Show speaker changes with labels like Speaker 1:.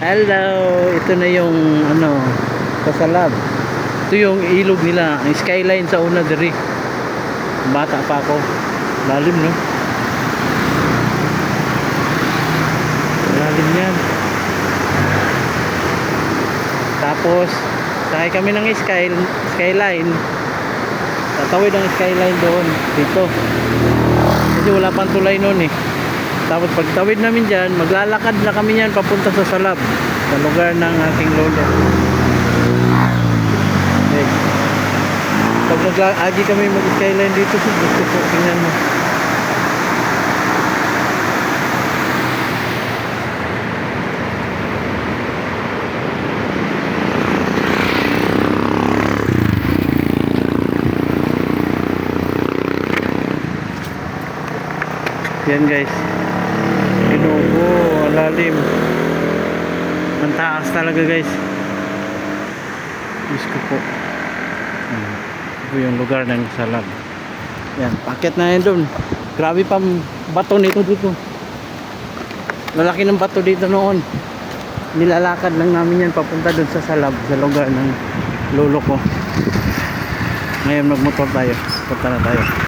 Speaker 1: Hello, ito na yung ano, kasalab. Ito yung ilog nila, ang skyline sa una diri. Bata pa ako. Lalim no? Lalim yan. Tapos, sakay kami ng sky, skyline. Tatawid ang skyline doon, dito. Kasi wala pang tulay noon eh. Tapos pagtawid namin dyan, maglalakad na kami yan papunta sa Salab, sa lugar ng aking lolo. Okay. Pag nag-agi kami mag-skyline dito, gusto ko, tingnan mo. Yan guys. Lalim. Ang taas talaga guys. Diyos ko po. Hmm. Ito yung lugar ng salab. Yan, pakit na yan doon. Grabe pa bato nito dito. Lalaki ng bato dito noon. Nilalakad lang namin yan papunta doon sa salab, sa lugar ng lolo ko. Ngayon magmotor tayo. Punta na tayo.